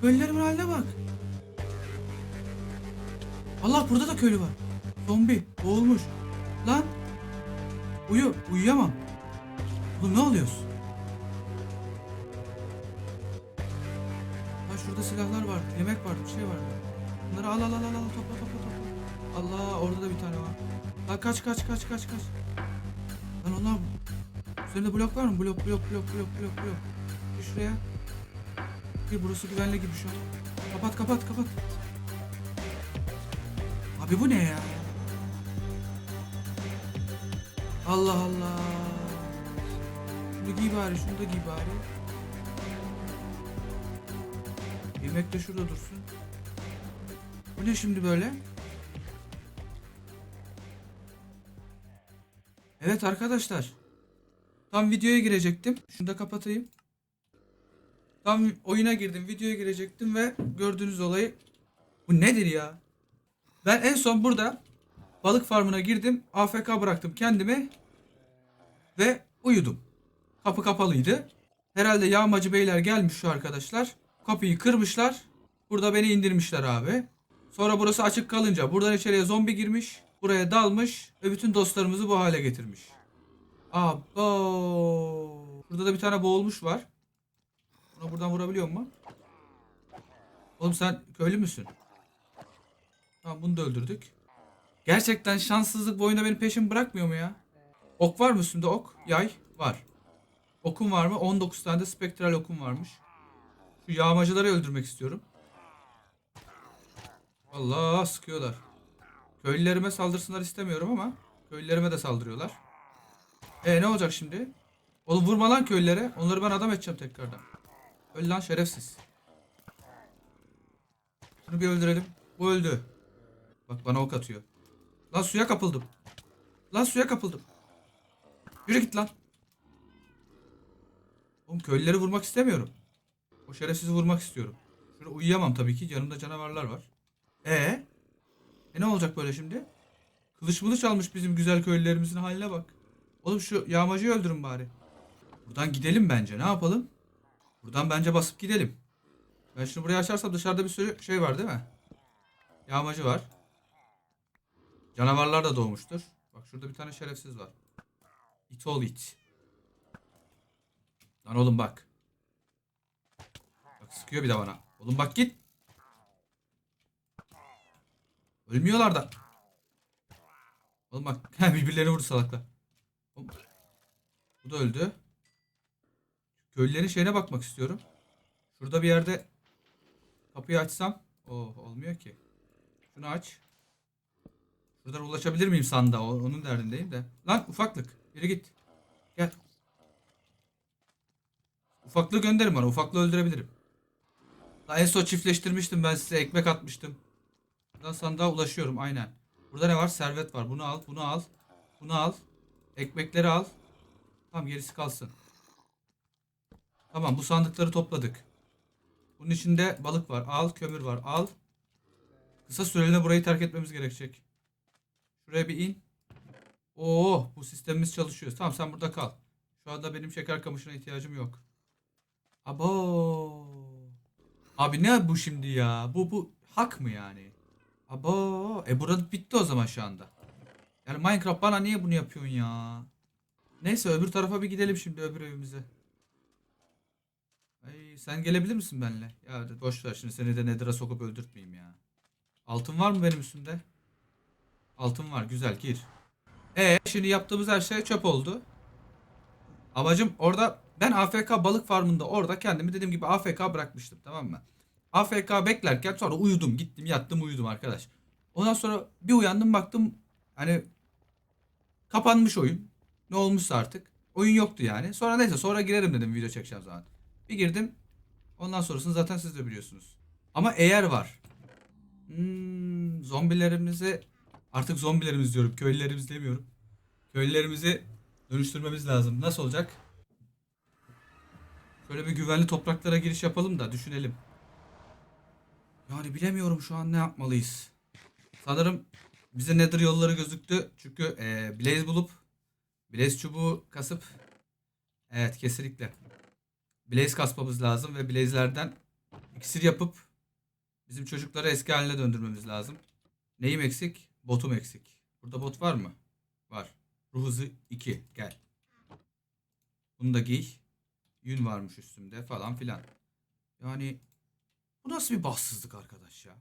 Köylülerimin haline bak. Allah burada da köylü var. Zombi. Boğulmuş. Lan. Uyu. Uyuyamam. Oğlum ne oluyorsun? Ha şurada silahlar var. Yemek var. Bir şey var. Bunları al al al al. Topla topla topla. Allah orada da bir tane var. Lan kaç kaç kaç kaç kaç. Lan onlar Üzerinde blok var mı? Blok blok blok blok blok blok. Gir şuraya. Gir burası güvenli gibi şu an. Kapat kapat kapat. Abi bu ne ya? Allah Allah. Şunu giy bari, şunu da giy bari. Yemek de şurada dursun. Bu ne şimdi böyle? Evet arkadaşlar. Tam videoya girecektim. Şunu da kapatayım. Tam oyuna girdim, videoya girecektim ve gördüğünüz olayı bu nedir ya? Ben en son burada balık farmına girdim. AFK bıraktım kendimi ve uyudum. Kapı kapalıydı. Herhalde yağmacı beyler gelmiş şu arkadaşlar. Kapıyı kırmışlar. Burada beni indirmişler abi. Sonra burası açık kalınca buradan içeriye zombi girmiş. Buraya dalmış ve bütün dostlarımızı bu hale getirmiş. Abo. Burada da bir tane boğulmuş var. Buna buradan vurabiliyor mu? Oğlum sen köylü müsün? Tamam bunu da öldürdük. Gerçekten şanssızlık bu oyunda beni peşim bırakmıyor mu ya? Ok var mı üstünde ok? Yay var. Okum var mı? 19 tane de spektral okum varmış. Şu yağmacıları öldürmek istiyorum. Allah sıkıyorlar. Köylülerime saldırsınlar istemiyorum ama köylülerime de saldırıyorlar. E ne olacak şimdi? Oğlum vurma lan köylülere. Onları ben adam edeceğim tekrardan. Öl lan şerefsiz. Bunu bir öldürelim. Bu öldü. Bak bana ok atıyor. Lan suya kapıldım. Lan suya kapıldım. Yürü git lan. Oğlum köylüleri vurmak istemiyorum. O şerefsizi vurmak istiyorum. Şurada uyuyamam tabii ki. Yanımda canavarlar var. E, e ne olacak böyle şimdi? Kılıç mılıç almış bizim güzel köylülerimizin haline bak. Oğlum şu yağmacıyı öldürün bari. Buradan gidelim bence. Ne yapalım? Buradan bence basıp gidelim. Ben şunu buraya açarsam dışarıda bir sürü şey var değil mi? Yağmacı var. Canavarlar da doğmuştur. Bak şurada bir tane şerefsiz var. İt ol it. Lan oğlum bak. Bak sıkıyor bir de bana. Oğlum bak git. Ölmüyorlar da. Oğlum bak birbirlerine vurdu salaklar. Bu da öldü. Köylülerin şeyine bakmak istiyorum. Şurada bir yerde kapıyı açsam. Oh olmuyor ki. Şunu aç. Şuradan ulaşabilir miyim sandığa? O- Onun derdindeyim de. Lan ufaklık. Yürü git. Gel. Ufaklığı gönderin bana. Ufaklığı öldürebilirim. Lan en son çiftleştirmiştim ben size. Ekmek atmıştım. Buradan sandığa ulaşıyorum. Aynen. Burada ne var? Servet var. Bunu al. Bunu al. Bunu al. Ekmekleri al. Tamam gerisi kalsın. Tamam bu sandıkları topladık. Bunun içinde balık var. Al. Kömür var. Al. Kısa süreliğine burayı terk etmemiz gerekecek. Şuraya bir in. Oo, bu sistemimiz çalışıyor. Tamam sen burada kal. Şu anda benim şeker kamışına ihtiyacım yok. Abo. Abi ne bu şimdi ya? Bu bu hak mı yani? Abo. E burada bitti o zaman şu anda. Yani Minecraft bana niye bunu yapıyorsun ya? Neyse öbür tarafa bir gidelim şimdi öbür evimize. Ay, sen gelebilir misin benimle? Ya boş ver şimdi seni de Nether'a sokup öldürtmeyeyim ya. Altın var mı benim üstümde? Altın var güzel gir. E şimdi yaptığımız her şey çöp oldu. Amacım orada ben AFK balık farmında orada kendimi dediğim gibi AFK bırakmıştım tamam mı? AFK beklerken sonra uyudum gittim yattım uyudum arkadaş. Ondan sonra bir uyandım baktım hani kapanmış oyun. Ne olmuşsa artık. Oyun yoktu yani. Sonra neyse sonra girerim dedim video çekeceğim zaman. Bir girdim. Ondan sonrasını zaten siz de biliyorsunuz. Ama eğer var. Hmm, zombilerimizi artık zombilerimiz diyorum. Köylülerimiz demiyorum. Köylülerimizi dönüştürmemiz lazım. Nasıl olacak? Şöyle bir güvenli topraklara giriş yapalım da düşünelim. Yani bilemiyorum şu an ne yapmalıyız. Sanırım bize Nether yolları gözüktü. Çünkü eee Blaze bulup Blaze çubuğu kasıp Evet kesinlikle. Blaze kasmamız lazım ve Blaze'lerden İksir yapıp bizim çocukları eski haline döndürmemiz lazım. Neyim eksik? Botum eksik. Burada bot var mı? Var. Ruh hızı 2. Gel. Bunu da giy. Yün varmış üstümde falan filan. Yani bu nasıl bir bahtsızlık arkadaş ya?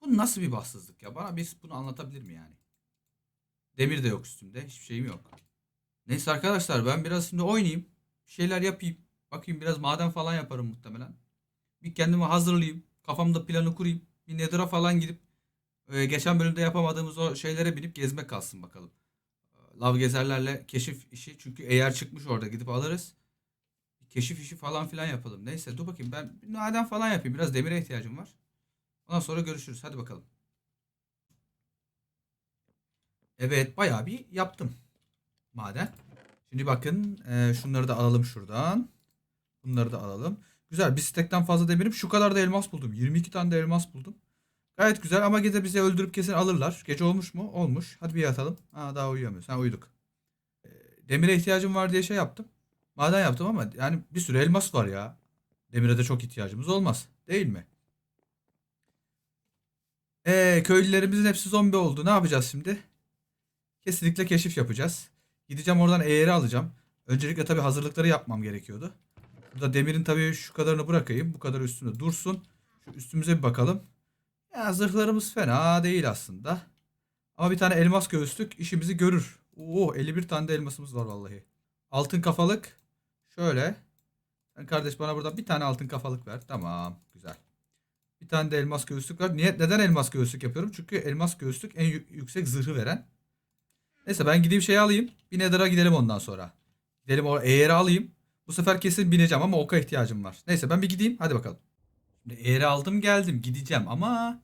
Bu nasıl bir bahtsızlık ya? Bana biz bunu anlatabilir mi yani? Demir de yok üstümde. Hiçbir şeyim yok. Neyse arkadaşlar ben biraz şimdi oynayayım. Şeyler yapayım. Bakayım biraz maden falan yaparım muhtemelen. Bir kendimi hazırlayayım. Kafamda planı kurayım. Bir Nether'a falan gidip e, geçen bölümde yapamadığımız o şeylere binip gezmek kalsın bakalım. E, Lav gezerlerle keşif işi. Çünkü eğer çıkmış orada gidip alırız. Keşif işi falan filan yapalım. Neyse dur bakayım ben bir maden falan yapayım. Biraz demire ihtiyacım var. Ondan sonra görüşürüz. Hadi bakalım. Evet bayağı bir yaptım. Maden. Şimdi bakın e, şunları da alalım şuradan. Bunları da alalım. Güzel bir stekten fazla demirim. Şu kadar da elmas buldum. 22 tane de elmas buldum. Gayet güzel ama gece bizi öldürüp kesin alırlar. Gece olmuş mu? Olmuş. Hadi bir yatalım. Ha daha uyuyamıyoruz. Ha uyuduk. E, demire ihtiyacım var diye şey yaptım. Maden yaptım ama yani bir sürü elmas var ya. Demire de çok ihtiyacımız olmaz. Değil mi? Ee, köylülerimizin hepsi zombi oldu. Ne yapacağız şimdi? Kesinlikle keşif yapacağız. Gideceğim oradan eğeri alacağım. Öncelikle tabii hazırlıkları yapmam gerekiyordu. Burada demirin tabii şu kadarını bırakayım. Bu kadar üstünde dursun. Şu üstümüze bir bakalım. Ya zırhlarımız fena değil aslında. Ama bir tane elmas göğüslük işimizi görür. Oo 51 tane de elmasımız var vallahi. Altın kafalık. Şöyle. Sen kardeş bana buradan bir tane altın kafalık ver. Tamam. Güzel. Bir tane de elmas göğüslük var. Niye, neden elmas göğüslük yapıyorum? Çünkü elmas göğüslük en yü- yüksek zırhı veren. Neyse ben gideyim şey alayım. Bir Nether'a gidelim ondan sonra. Gidelim o eğeri alayım. Bu sefer kesin bineceğim ama oka ihtiyacım var. Neyse ben bir gideyim. Hadi bakalım. Şimdi aldım geldim. Gideceğim ama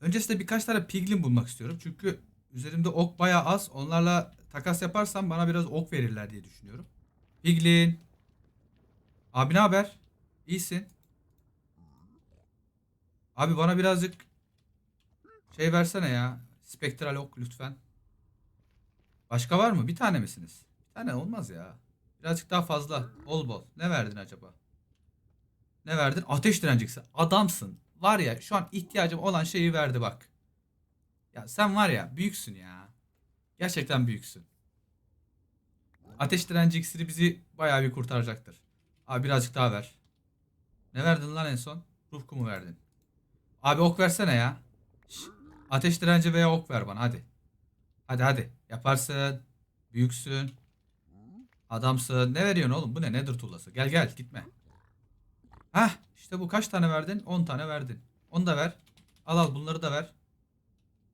öncesinde birkaç tane piglin bulmak istiyorum. Çünkü üzerimde ok bayağı az. Onlarla takas yaparsam bana biraz ok verirler diye düşünüyorum. Piglin. Abi ne haber? İyisin. Abi bana birazcık şey versene ya. Spektral ok lütfen. Başka var mı? Bir tane misiniz? Bir tane olmaz ya. Birazcık daha fazla. Bol bol. Ne verdin acaba? Ne verdin? Ateş direnciksi. Adamsın. Var ya şu an ihtiyacım olan şeyi verdi bak. Ya sen var ya büyüksün ya. Gerçekten büyüksün. Ateş direnci iksiri bizi bayağı bir kurtaracaktır. Abi birazcık daha ver. Ne verdin lan en son? Ruh kumu verdin. Abi ok versene ya. Şş, ateş direnci veya ok ver bana hadi. Hadi hadi. Yaparsın. Büyüksün. Adamsın. Ne veriyorsun oğlum? Bu ne? Nedir tuğlası? Gel gel gitme. Hah işte bu kaç tane verdin? 10 tane verdin. Onu da ver. Al al bunları da ver.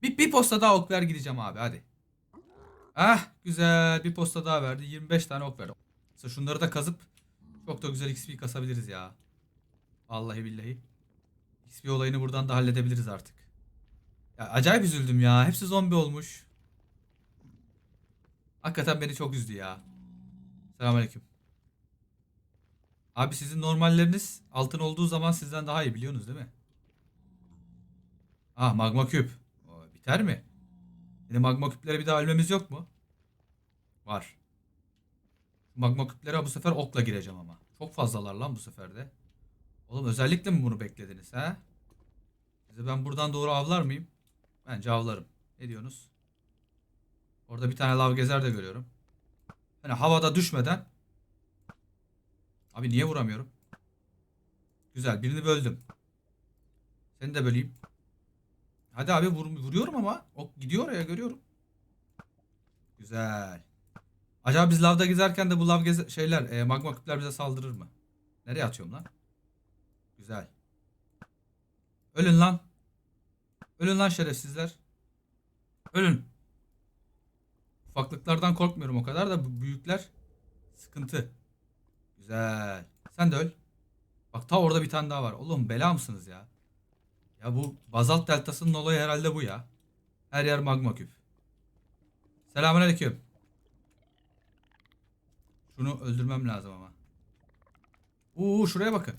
Bir, bir posta daha ok ver gideceğim abi hadi. Ah güzel bir posta daha verdi. 25 tane ok verdi. Mesela şunları da kazıp çok da güzel XP kasabiliriz ya. Vallahi billahi. XP olayını buradan da halledebiliriz artık. Ya acayip üzüldüm ya. Hepsi zombi olmuş. Hakikaten beni çok üzdü ya. Selamünaleyküm. Abi sizin normalleriniz altın olduğu zaman sizden daha iyi biliyorsunuz değil mi? Ah magma küp. O, biter mi? Yine magma küplere bir daha ölmemiz yok mu? Var. Magma küplere bu sefer okla gireceğim ama. Çok fazlalar lan bu sefer de. Oğlum özellikle mi bunu beklediniz ha? Size ben buradan doğru avlar mıyım? Bence avlarım. Ne diyorsunuz? Orada bir tane lav gezer de görüyorum. Hani havada düşmeden. Abi niye vuramıyorum? Güzel birini böldüm. Seni de böleyim. Hadi abi vur, vuruyorum ama. O gidiyor oraya görüyorum. Güzel. Acaba biz lavda gezerken de bu lav geze şeyler e, magma küpler bize saldırır mı? Nereye atıyorum lan? Güzel. Ölün lan. Ölün lan şerefsizler. Ölün. Ufaklıklardan korkmuyorum o kadar da bu büyükler sıkıntı. Güzel. Sen de öl. Bak ta orada bir tane daha var. Oğlum bela mısınız ya? Ya bu bazalt deltasının olayı herhalde bu ya. Her yer magma küp. Selamünaleyküm. Şunu öldürmem lazım ama. Oo şuraya bakın.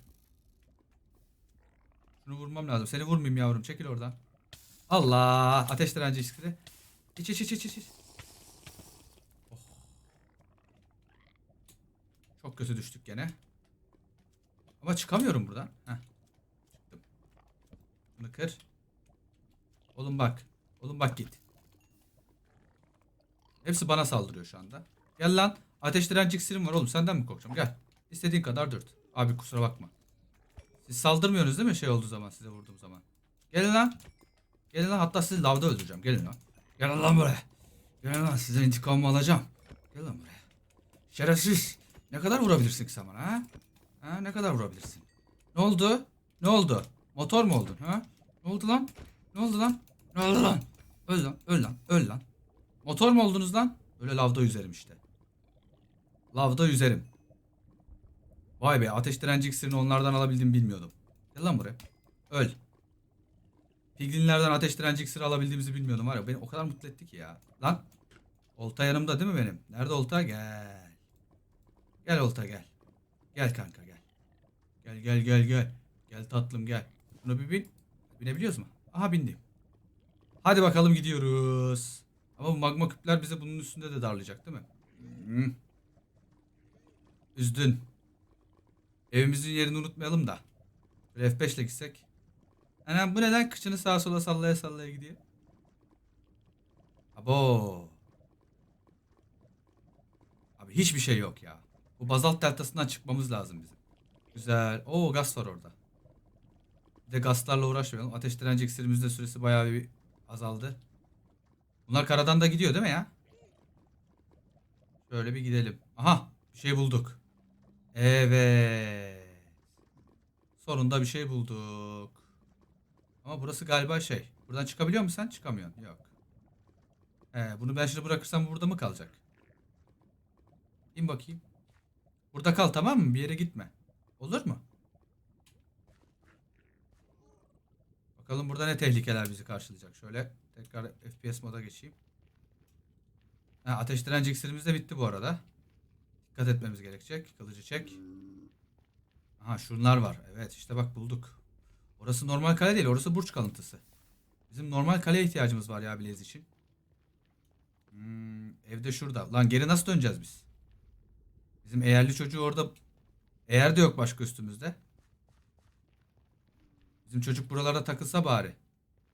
Şunu vurmam lazım. Seni vurmayayım yavrum. Çekil oradan. Allah! Ateş direnci iskiri. İç iç iç iç iç. Çok kötü düştük gene. Ama çıkamıyorum buradan. Heh. Çıktım. Bunu kır. Oğlum bak. Oğlum bak git. Hepsi bana saldırıyor şu anda. Gel lan. Ateş direnci var oğlum. Senden mi korkacağım? Gel. İstediğin kadar dürt. Abi kusura bakma. Siz saldırmıyorsunuz değil mi şey olduğu zaman size vurduğum zaman? Gelin lan. Gelin lan hatta sizi lavda öldüreceğim. Gelin lan. Gelin lan buraya. Gelin lan size intikamımı alacağım. Gelin lan buraya. Şerefsiz. Ne kadar vurabilirsin sen ha? Ha ne kadar vurabilirsin? Ne oldu? Ne oldu? Motor mu oldun ha? Ne oldu lan? Ne oldu lan? Ne oldu lan? Öl lan, öl lan, öl lan. Motor mu oldunuz lan? Öyle lavda yüzerim işte. Lavda yüzerim. Vay be ateş direnci iksirini onlardan alabildim bilmiyordum. Gel lan buraya. Öl. Piglinlerden ateş direnci iksiri alabildiğimizi bilmiyordum var ya. Beni o kadar mutlu etti ki ya. Lan. Olta yanımda değil mi benim? Nerede olta? Gel. Gel olta gel. Gel kanka gel. Gel gel gel gel. Gel tatlım gel. Bunu bir bin. Binebiliyoruz mu? Aha bindim. Hadi bakalım gidiyoruz. Ama bu magma küpler bize bunun üstünde de darlayacak değil mi? Üzdün. Evimizin yerini unutmayalım da. Böyle F5 ile gitsek. Anam bu neden kıçını sağa sola sallaya sallaya gidiyor? Abo. Abi hiçbir şey yok ya. Bu bazalt deltasından çıkmamız lazım bizim. Güzel. Oo gaz var orada. Bir de gazlarla uğraşmayalım. Ateş direnci iksirimizde süresi bayağı bir azaldı. Bunlar karadan da gidiyor değil mi ya? Şöyle bir gidelim. Aha bir şey bulduk. Evet. Sonunda bir şey bulduk. Ama burası galiba şey. Buradan çıkabiliyor musun sen? Çıkamıyorsun. Yok. He, bunu ben şimdi bırakırsam bu burada mı kalacak? İn bakayım. Burada kal tamam mı? Bir yere gitme. Olur mu? Bakalım burada ne tehlikeler bizi karşılayacak. Şöyle tekrar FPS moda geçeyim. Ha, ateş direnci iksirimiz de bitti bu arada. Dikkat etmemiz gerekecek. Kılıcı çek. Aha şunlar var. Evet işte bak bulduk. Orası normal kale değil. Orası burç kalıntısı. Bizim normal kaleye ihtiyacımız var ya Blaze için. Hmm, evde şurada. Lan geri nasıl döneceğiz biz? Bizim eğerli çocuğu orada eğer de yok başka üstümüzde. Bizim çocuk buralarda takılsa bari.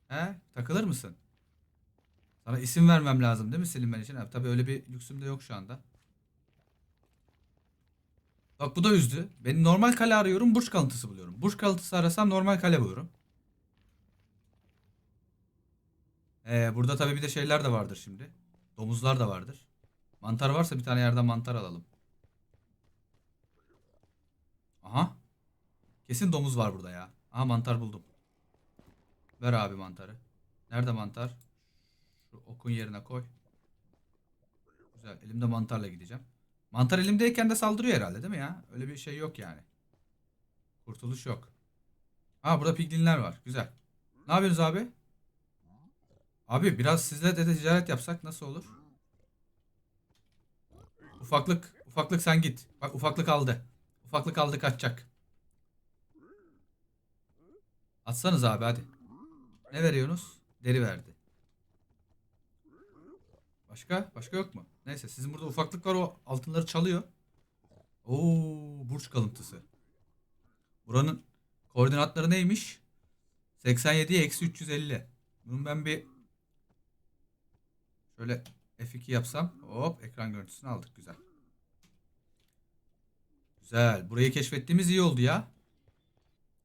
He? Takılır mısın? Sana isim vermem lazım değil mi silinmen için? Ha, tabii öyle bir lüksüm de yok şu anda. Bak bu da üzdü. Ben normal kale arıyorum, burç kalıntısı buluyorum. Burç kalıntısı arasam normal kale buluyorum. Ee, burada tabii bir de şeyler de vardır şimdi. Domuzlar da vardır. Mantar varsa bir tane yerden mantar alalım. Aha. Kesin domuz var burada ya. Aha mantar buldum. Ver abi mantarı. Nerede mantar? Şu okun yerine koy. Güzel. Elimde mantarla gideceğim. Mantar elimdeyken de saldırıyor herhalde değil mi ya? Öyle bir şey yok yani. Kurtuluş yok. Ha burada piglinler var. Güzel. Ne yapıyorsunuz abi? Abi biraz sizle de ticaret yapsak nasıl olur? Ufaklık. Ufaklık sen git. Bak ufaklık aldı. Ufaklık aldı kaçacak. Atsanız abi hadi. Ne veriyorsunuz? Deri verdi. Başka? Başka yok mu? Neyse sizin burada ufaklık var o altınları çalıyor. Oo burç kalıntısı. Buranın koordinatları neymiş? 87'ye eksi 350. Bunun ben bir şöyle F2 yapsam hop ekran görüntüsünü aldık güzel. Güzel. Burayı keşfettiğimiz iyi oldu ya.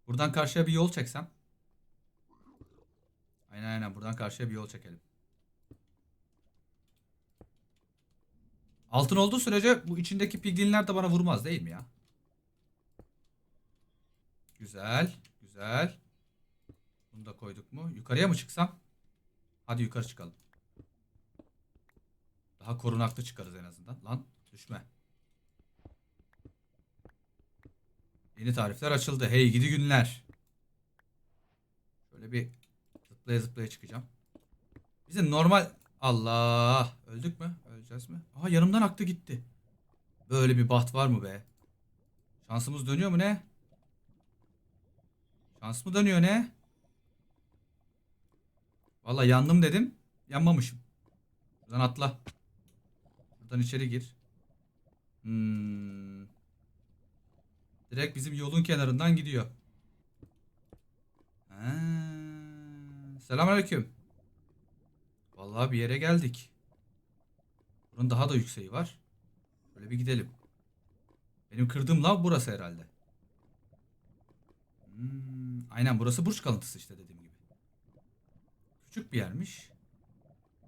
Buradan karşıya bir yol çeksem. Aynen aynen buradan karşıya bir yol çekelim. Altın olduğu sürece bu içindeki piglinler de bana vurmaz değil mi ya? Güzel. Güzel. Bunu da koyduk mu? Yukarıya mı çıksam? Hadi yukarı çıkalım. Daha korunaklı çıkarız en azından. Lan düşme. Yeni tarifler açıldı. Hey gidi günler. Şöyle bir zıplaya zıplaya çıkacağım. Bizim normal... Allah! Öldük mü? Öleceğiz mi? Aha yanımdan aktı gitti. Böyle bir baht var mı be? Şansımız dönüyor mu ne? Şans mı dönüyor ne? Valla yandım dedim. Yanmamışım. Buradan atla. Buradan içeri gir. Hmm. Direkt bizim yolun kenarından gidiyor. Selamünaleyküm. Vallahi bir yere geldik. Bunun daha da yükseği var. Böyle bir gidelim. Benim kırdığım lav burası herhalde. Hmm, aynen burası burç kalıntısı işte dediğim gibi. Küçük bir yermiş.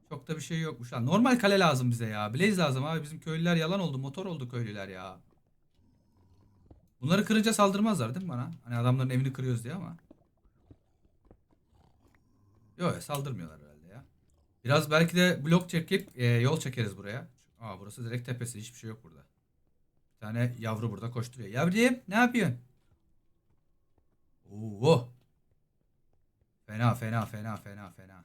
Çok da bir şey yokmuş. Normal kale lazım bize ya. Blaze lazım abi. Bizim köylüler yalan oldu. Motor oldu köylüler ya. Bunları kırınca saldırmazlar değil mi bana? Hani adamların evini kırıyoruz diye ama. Yok saldırmıyorlar herhalde ya. Biraz belki de blok çekip e, yol çekeriz buraya. Aa burası direkt tepesi. Hiçbir şey yok burada. Bir tane yavru burada koşturuyor. Yavrucuğum ne yapıyorsun? Oo. Fena fena fena fena fena.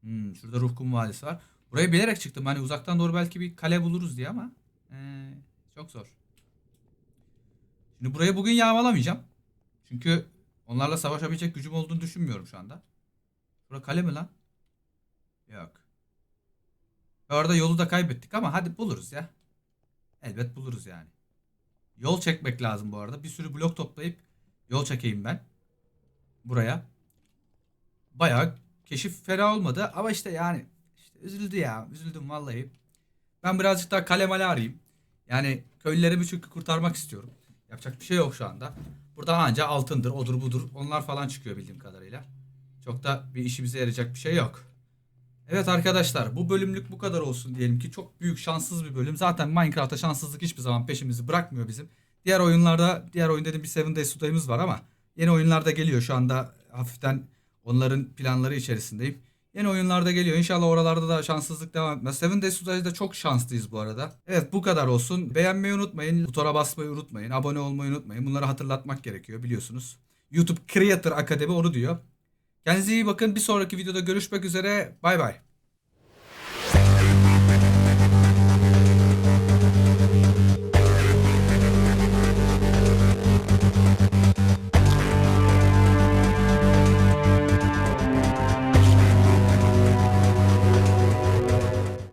Hmm, şurada ruh kum vadisi var. Burayı bilerek çıktım. Hani uzaktan doğru belki bir kale buluruz diye ama ee, çok zor. Şimdi burayı bugün yağmalamayacağım. Çünkü onlarla savaşabilecek gücüm olduğunu düşünmüyorum şu anda. Bura kale mi lan? Yok. Orada yolu da kaybettik ama hadi buluruz ya. Elbet buluruz yani. Yol çekmek lazım bu arada. Bir sürü blok toplayıp yol çekeyim ben. Buraya. Bayağı keşif fena olmadı ama işte yani işte üzüldü ya. Üzüldüm vallahi. Ben birazcık daha kale male arayayım. Yani köylülerimi çünkü kurtarmak istiyorum. Yapacak bir şey yok şu anda. Burada anca altındır, odur budur. Onlar falan çıkıyor bildiğim kadarıyla. Çok da bir işimize yarayacak bir şey yok. Evet arkadaşlar bu bölümlük bu kadar olsun diyelim ki çok büyük şanssız bir bölüm. Zaten Minecraft'ta şanssızlık hiçbir zaman peşimizi bırakmıyor bizim. Diğer oyunlarda diğer oyun dedim bir Seven Days to var ama yeni oyunlarda geliyor şu anda hafiften onların planları içerisindeyim. Yeni oyunlarda geliyor. İnşallah oralarda da şanssızlık devam etmez. Seven Days to çok şanslıyız bu arada. Evet bu kadar olsun. Beğenmeyi unutmayın. Butona basmayı unutmayın. Abone olmayı unutmayın. Bunları hatırlatmak gerekiyor biliyorsunuz. YouTube Creator Akademi onu diyor. Kendinize iyi bakın. Bir sonraki videoda görüşmek üzere. Bay bay.